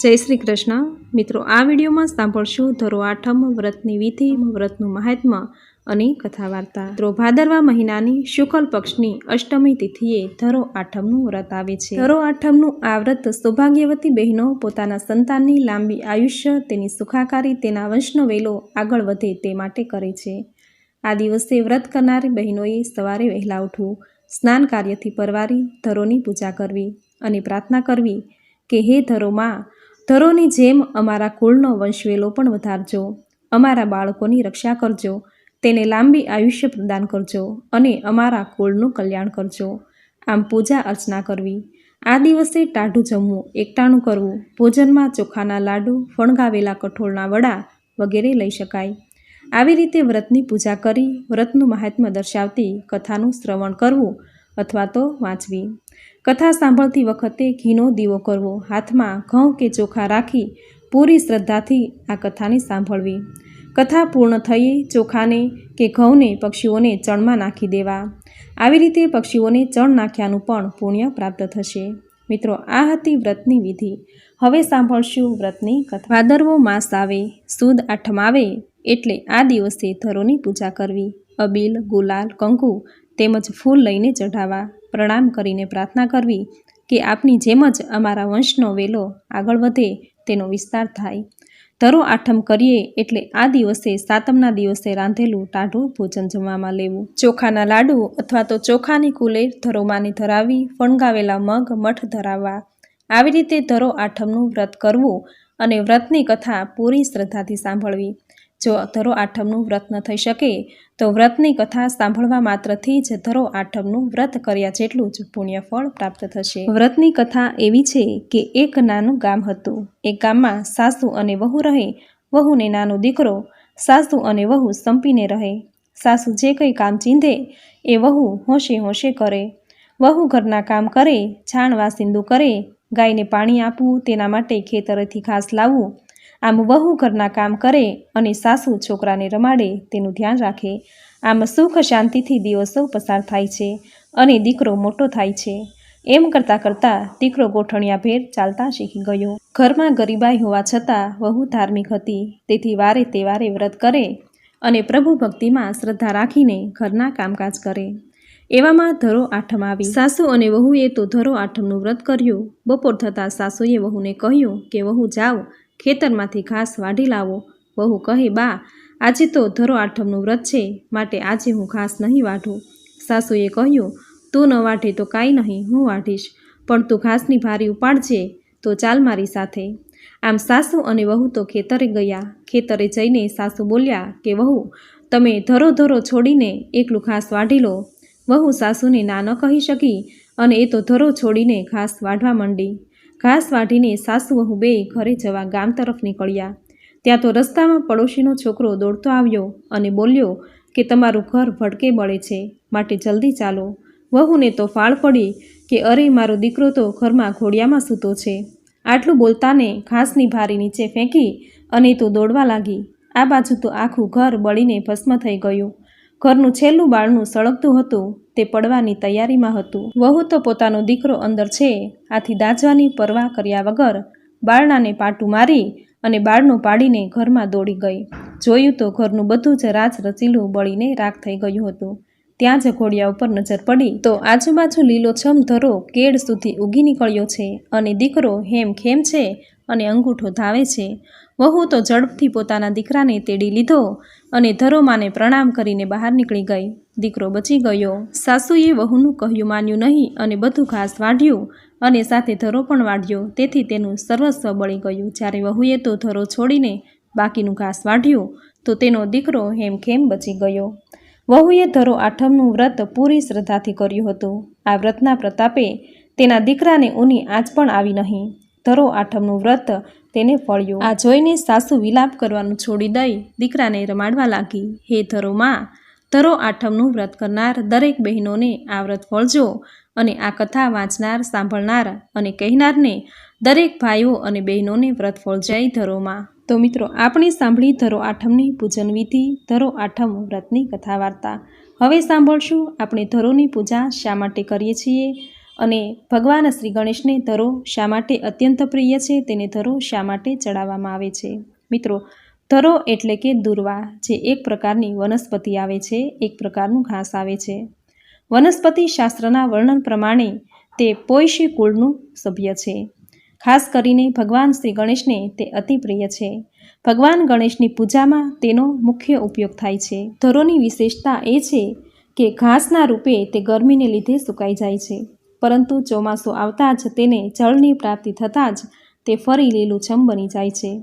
જય શ્રી કૃષ્ણ. મિત્રો, આ વિડીયોમાં સાંભળશું ધરો આઠમ વ્રતની વિધિ, વ્રતનું મહાત્મ્ય અને કથા વાર્તા મિત્રો, ભાદરવા મહિનાની શુક્લ પક્ષની અષ્ટમી તિથિએ ધરો આઠમનું વ્રત આવે છે. ધરો આઠમનું આ વ્રત સૌભાગ્યવતી બહેનો, પોતાના સંતાનની લાંબી આયુષ્ય, તેની સુખાકારી, તેના વંશનો વેલો આગળ વધે તે માટે કરે છે. આ દિવસે વ્રત કરનારી બહેનોએ સવારે વહેલા ઉઠવું, સ્નાન કાર્યથી પરવારી ધરોની પૂજા કરવી અને પ્રાર્થના કરવી કે, હે ધરોમાં ધરોની જેમ અમારા કુળનો વંશવેલો પણ વધારજો. અમારા બાળકોની રક્ષા કરજો. તેને લાંબી આયુષ્ય પ્રદાન કરજો અને અમારા કુળનું કલ્યાણ કરજો. આમ પૂજા અર્ચના કરવી. આ દિવસે ટાઢું જમવું, એકટાણું કરવું, ભોજનમાં ચોખાના લાડુ, ફણગાવેલા કઠોળના વડા વગેરે લઈ શકાય. આવી રીતે વ્રતની પૂજા કરી, વ્રતનું મહાત્મ્ય દર્શાવતી કથાનું શ્રવણ કરવું અથવા તો વાંચવી. કથા સાંભળતી વખતે ઘીનો દીવો કરવો. હાથમાં ઘઉં કે ચોખા રાખી પૂરી શ્રદ્ધાથી આ કથાને સાંભળવી. કથા પૂર્ણ થઈ ચોખાને કે ઘઉંને પક્ષીઓને ચણમાં નાખી દેવા. આવી રીતે પક્ષીઓને ચણ નાખ્યાનું પણ પુણ્ય પ્રાપ્ત થશે. મિત્રો, આ હતી વ્રતની વિધિ. હવે સાંભળશું વ્રતની કથા. ભાદરવો માસ આવે, સુદ આઠમ આવે, એટલે આ દિવસે ધરોની પૂજા કરવી. અબીલ, ગુલાલ, કંકુ તેમજ ફૂલ લઈને ચઢાવવા પ્રણામ કરીને પ્રાર્થના કરવી કે આપની જેમ જ અમારા વંશનો વેલો આગળ વધે તેનો વિસ્તાર થાય. ધરો આઠમ કરીએ એટલે આ દિવસે સાતમના દિવસે રાંધેલું ટાઢું ભોજન જમવામાં લેવું. ચોખાના લાડુ અથવા તો ચોખાની કુલેર ધરોમાની ધરાવી, ફણગાવેલા મગ, મઠ ધરાવવા. આવી રીતે ધરો આઠમનું વ્રત કરવું અને વ્રતની કથા પૂરી શ્રદ્ધાથી સાંભળવી. જો ધરો આઠમનું વ્રત ન થઈ શકે, તો વ્રતની કથા સાંભળવા માત્રથી જ ધરો આઠમનું વ્રત કર્યા જેટલું જ પુણ્યફળ પ્રાપ્ત થશે. વ્રતની કથા એવી છે કે એક નાનું ગામ હતું. એ ગામમાં સાસુ અને વહુ રહે, વહુને નાનો દીકરો, સાસુ અને વહુ સંપીને રહે. સાસુ જે કંઈ કામ ચીંધે, એ વહુ હોંશે હોંશે કરે. વહુ ઘરના કામ કરે છાણ વાસિંદુ કરે, ગાયને પાણી આપવું, તેના માટે ખેતરેથી ઘાસ લાવવું આમ વહુ ઘરના કામ કરે અને સાસુ છોકરાને રમાડે તેનું ધ્યાન રાખે. આમ સુખ શાંતિથી દિવસો પસાર થાય છે અને દીકરો મોટો થાય છે. એમ કરતાં કરતાં દીકરો ગોઠણિયા ભેર ચાલતા શીખી ગયો. ઘરમાં ગરીબાઈ હોવા છતાં વહુ ધાર્મિક હતી. તેથી વારે તહેવારે વ્રત કરે અને પ્રભુ ભક્તિમાં શ્રદ્ધા રાખીને ઘરના કામકાજ કરે. એવામાં ધરો આઠમ આવી. સાસુ અને વહુએ તો ધરો આઠમનું વ્રત કર્યું. બપોર થતાં સાસુએ વહુને કહ્યું કે, વહુ જાઓ ખેતરમાંથી ઘાસ વાઢી લાવો. વહુ કહે, બા, આજે તો ધરો આઠમનું વ્રત છે, માટે આજે હું ઘાસ નહીં વાઢું. સાસુએ કહ્યું, તું ન વાઢે તો કાંઈ નહીં, હું વાઢીશ. પણ તું ઘાસની ભારી ઉપાડજે તો ચાલ મારી સાથે. આમ સાસુ અને વહુ તો ખેતરે ગયા. ખેતરે જઈને સાસુ બોલ્યા કે, વહુ, તમે ધરો ધરો છોડીને એકલું ઘાસ વાઢી લો. વહુ સાસુને ના ન કહી શકી અને એ તો ધરો છોડીને ઘાસ વાઢવા માંડી. ઘાસ વાઢીને સાસુ વહુ બે ઘરે જવા ગામ તરફ નીકળ્યા. ત્યાં તો રસ્તામાં પડોશીનો છોકરો દોડતો આવ્યો અને બોલ્યો કે તમારું ઘર ભડકે બળે છે, માટે જલ્દી ચાલો. વહુને તો ફાળ પડી કે અરે, મારો દીકરો તો ઘરમાં ઘોડિયામાં સૂતો છે. આટલું બોલતાને ઘાસની ભારી નીચે ફેંકી અને તો દોડવા લાગી. આ બાજુ તો આખું ઘર બળીને ભસ્મ થઈ ગયું. ઘરનું છેલ્લું બાળનું સળગતું હતું. તે પડવાની તૈયારીમાં હતું. વહુ તો પોતાનો દીકરો અંદર છે. આથી દાજવાની પરવા કર્યા વગર બાળનાને પાટું મારી અને બાળનું પાડીને ઘરમાં દોડી ગઈ. જોયું તો ઘરનું બધું જ રાજ રચીલું બળીને રાખ થઈ ગયું હતું. ત્યાં જ ઘોડિયા ઉપર નજર પડી તો આજુબાજુ લીલોછમ ધરો કેડ સુધી ઉગી નીકળ્યો છે અને દીકરો હેમ ખેમ છે અને અંગૂઠો ધાવે છે. વહુ તો ઝડપથી પોતાના દીકરાને તેડી લીધો અને ધરોમાને પ્રણામ કરીને બહાર નીકળી ગઈ. દીકરો બચી ગયો. સાસુએ વહુનું કહ્યું માન્યું નહીં અને બધું ઘાસ વાઢ્યું અને સાથે ધરો પણ વાઢ્યો. તેથી તેનું સર્વસ્વ બળી ગયું. જ્યારે વહુએ તો ધરો છોડીને બાકીનું ઘાસ વાઢ્યું, તો તેનો દીકરો હેમખેમ બચી ગયો. વહુએ ધરો આઠમનું વ્રત પૂરી શ્રદ્ધાથી કર્યું હતું. આ વ્રતના પ્રતાપે તેના દીકરાને ઊની આંચ પણ આવી નહીં. ધરો આઠમનું વ્રત તેને ફળ્યું. આ જોઈને સાસુ વિલાપ કરવાનું છોડી દઈ દીકરાને રમાડવા લાગી. હે ધરો માં ધરો આઠમનું વ્રત કરનાર દરેક બહેનોને આ વ્રત ફળજો અને આ કથા વાંચનાર, સાંભળનાર અને કહેનારને દરેક ભાઈઓ અને બહેનોને વ્રત ફળજાય ધરોમાં. તો મિત્રો, આપણે સાંભળી ધરો આઠમની પૂજન વિધિ ધરો આઠમ વ્રતની કથા વાર્તા. હવે સાંભળશું આપણે ધરોની પૂજા શા માટે કરીએ છીએ અને ભગવાન શ્રી ગણેશને ધરો શા માટે અત્યંત પ્રિય છે, તેને ધરો શા માટે ચડાવવામાં આવે છે? મિત્રો ધરો એટલે કે દુર્વા, જે એક પ્રકારની વનસ્પતિ આવે છે, એક પ્રકારનું ઘાસ આવે છે. વનસ્પતિ શાસ્ત્રના વર્ણન પ્રમાણે તે પોયશી કુળનું સભ્ય છે. ખાસ કરીને ભગવાન શ્રી ગણેશને તે અતિ પ્રિય છે. ભગવાન ગણેશની પૂજામાં તેનો મુખ્ય ઉપયોગ થાય છે. ધરોની વિશેષતા એ છે કે ઘાસના રૂપે તે ગરમીને લીધે સુકાઈ જાય છે. પરંતુ ચોમાસું આવતા જ તેને જળની પ્રાપ્તિ થતાં જ તે ફરી લીલુંછમ બની જાય છે.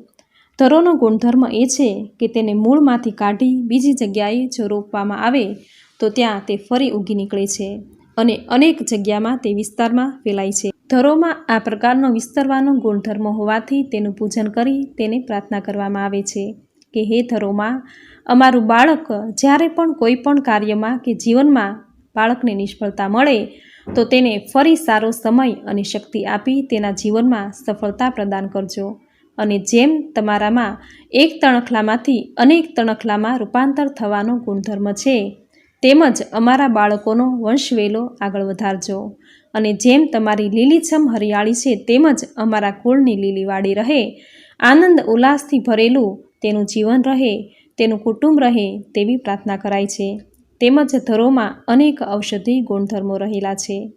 ધરોનો ગુણધર્મ એ છે કે તેને મૂળમાંથી કાઢી બીજી જગ્યાએ જો રોપવામાં આવે, તો ત્યાં તે ફરી ઉગી નીકળે છે અને અનેક જગ્યામાં તે વિસ્તારમાં ફેલાય છે. ધરોમાં આ પ્રકારનો વિસ્તરવાનો ગુણધર્મ હોવાથી તેનું પૂજન કરી તેને પ્રાર્થના કરવામાં આવે છે કે હે ધરોમાં અમારું બાળક જ્યારે પણ કોઈ પણ કાર્યમાં કે જીવનમાં બાળકને નિષ્ફળતા મળે, તો તેને ફરી સારો સમય અને શક્તિ આપી તેના જીવનમાં સફળતા પ્રદાન કરજો. અને જેમ તમારામાં એક તણખલામાંથી અનેક તણખલામાં રૂપાંતર થવાનો ગુણધર્મ છે, તેમજ અમારા બાળકોનો વંશવેલો આગળ વધારજો. અને જેમ તમારી લીલીછમ હરિયાળી છે, તેમજ અમારા કુળની લીલીવાડી રહે, આનંદ ઉલ્લાસથી ભરેલું તેનું જીવન રહે, તેનું કુટુંબ રહે તેવી પ્રાર્થના કરાય છે. તેમજ ધરોમાં અનેક ઔષધિ ગુણધર્મો રહેલા છે.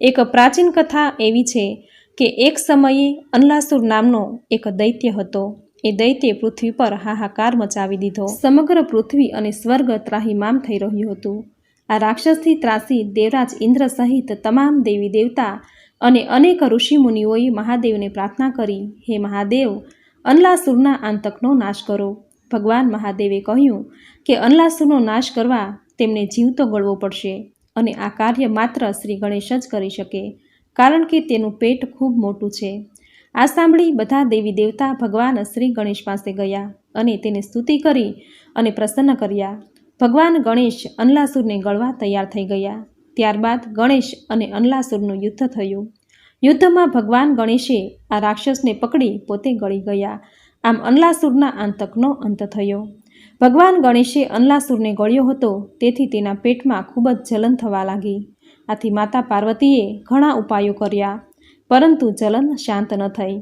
એક પ્રાચીન કથા એવી છે કે એક સમયે અનલાસુર નામનો એક દૈત્ય હતો. એ દૈત્યે પૃથ્વી પર હાહાકાર મચાવી દીધો. સમગ્ર પૃથ્વી અને સ્વર્ગ ત્રાહીમામ થઈ રહ્યું હતું. આ રાક્ષસથી ત્રાસી દેવરાજ ઇન્દ્ર સહિત તમામ દેવી દેવતા અને અનેક ઋષિમુનિઓએ મહાદેવને પ્રાર્થના કરી, હે મહાદેવ, અનલાસુરના આંતકનો નાશ કરો. ભગવાન મહાદેવે કહ્યું કે અનલાસુરનો નાશ કરવા તેમને જીવતો ગળવો પડશે અને આ કાર્ય માત્ર શ્રી ગણેશ જ કરી શકે. કારણ કે તેનું પેટ ખૂબ મોટું છે. આ સાંભળી બધા દેવી દેવતા ભગવાન શ્રી ગણેશ પાસે ગયા અને તેને સ્તુતિ કરી અને પ્રસન્ન કર્યા. ભગવાન ગણેશ અનલાસુરને ગળવા તૈયાર થઈ ગયા. ત્યારબાદ ગણેશ અને અનલાસુરનું યુદ્ધ થયું. યુદ્ધમાં ભગવાન ગણેશે આ રાક્ષસને પકડી પોતે ગળી ગયા. આમ અનલાસુરના આંતકનો અંત થયો. ભગવાન ગણેશે અનલાસુરને ગળ્યો હતો, તેથી તેના પેટમાં ખૂબ જ જલન થવા લાગી. આથી માતા પાર્વતીએ ઘણા ઉપાયો કર્યા પરંતુ જલન શાંત ન થઈ.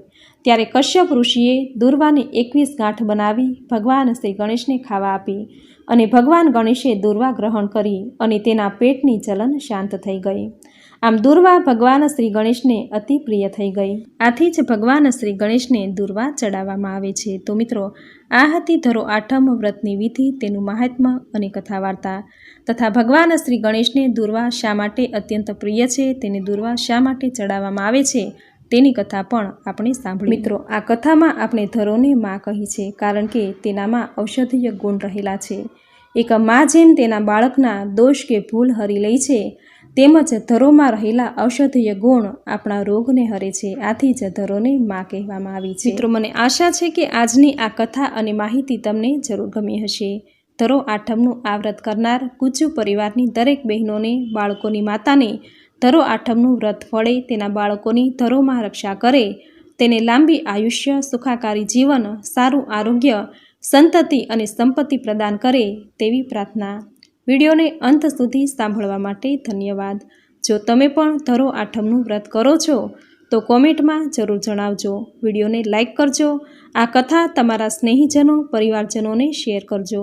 ત્યારે કશ્યપ ઋષિએ દુર્વાને એકવીસ ગાંઠ બનાવી ભગવાન શ્રી ગણેશને ખાવા આપી અને ભગવાન ગણેશે દુર્વા ગ્રહણ કરી અને તેના પેટની જલન શાંત થઈ ગઈ. આમ દુર્વા ભગવાન શ્રી ગણેશને અતિ પ્રિય થઈ ગઈ. આથી જ ભગવાન શ્રી ગણેશને દુર્વા ચડાવવામાં આવે છે. તો મિત્રો, આ હતી ધરો આઠમ વ્રતની વિધિ, તેનું મહાત્મ્ય અને કથા વાર્તા તથા ભગવાન શ્રી ગણેશને દુર્વા શા માટે અત્યંત પ્રિય છે? તેને દુર્વા શા માટે ચડાવવામાં આવે છે? તેની કથા પણ આપણે સાંભળી. મિત્રો આ કથામાં આપણે ધરોને માં કહી છે કારણ કે તેનામાં ઔષધીય ગુણ રહેલા છે. એક મા જેમ તેના બાળકના દોષ કે ભૂલ હરી લે છે તેમજ ધરોમાં રહેલા ઔષધીય ગુણ આપણા રોગને હરે છે. આથી જ ધરોને માં કહેવામાં આવી છે. મિત્રો મને આશા છે કે આજની આ કથા અને માહિતી તમને જરૂર ગમી હશે. ધરો આઠમનું આ વ્રત કરનાર ગુજ્જુ પરિવારની દરેક બહેનોને બાળકોની માતાને ધરો આઠમનું વ્રત ફળે, તેના બાળકોની ધરોમાં રક્ષા કરે, તેને લાંબી આયુષ્ય, સુખાકારી જીવન, સારું આરોગ્ય, સંતતિ અને સંપત્તિ પ્રદાન કરે તેવી પ્રાર્થના. વિડીયોને અંત સુધી સાંભળવા માટે ધન્યવાદ. જો તમે પણ ધરો આઠમનું વ્રત કરો છો, તો કોમેન્ટમાં જરૂર જણાવજો. વિડીયોને લાઇક કરજો. આ કથા તમારા સ્નેહીજનો, પરિવારજનોને શેર કરજો.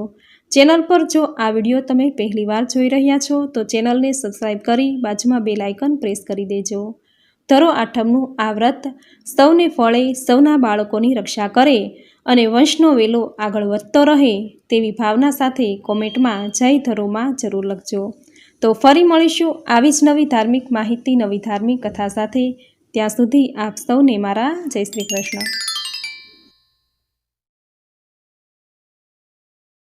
ચેનલ પર જો આ વીડિયો તમે પહેલીવાર જોઈ રહ્યા છો, તો ચેનલને સબસ્ક્રાઈબ કરી બાજુમાં બે લાઇકન પ્રેસ કરી દેજો. ધરો આઠમનું આ વ્રત, સૌને ફળે, સૌના બાળકોની રક્ષા કરે અને વંશનો વેલો આગળ વધતો રહે તેવી ભાવના સાથે કોમેન્ટમાં જય ધરોમાં જરૂર લખજો. તો ફરી મળીશું આવી જ નવી ધાર્મિક માહિતી, નવી ધાર્મિક કથા સાથે. ત્યાં સુધી આપ સૌને મારા જય શ્રી કૃષ્ણ.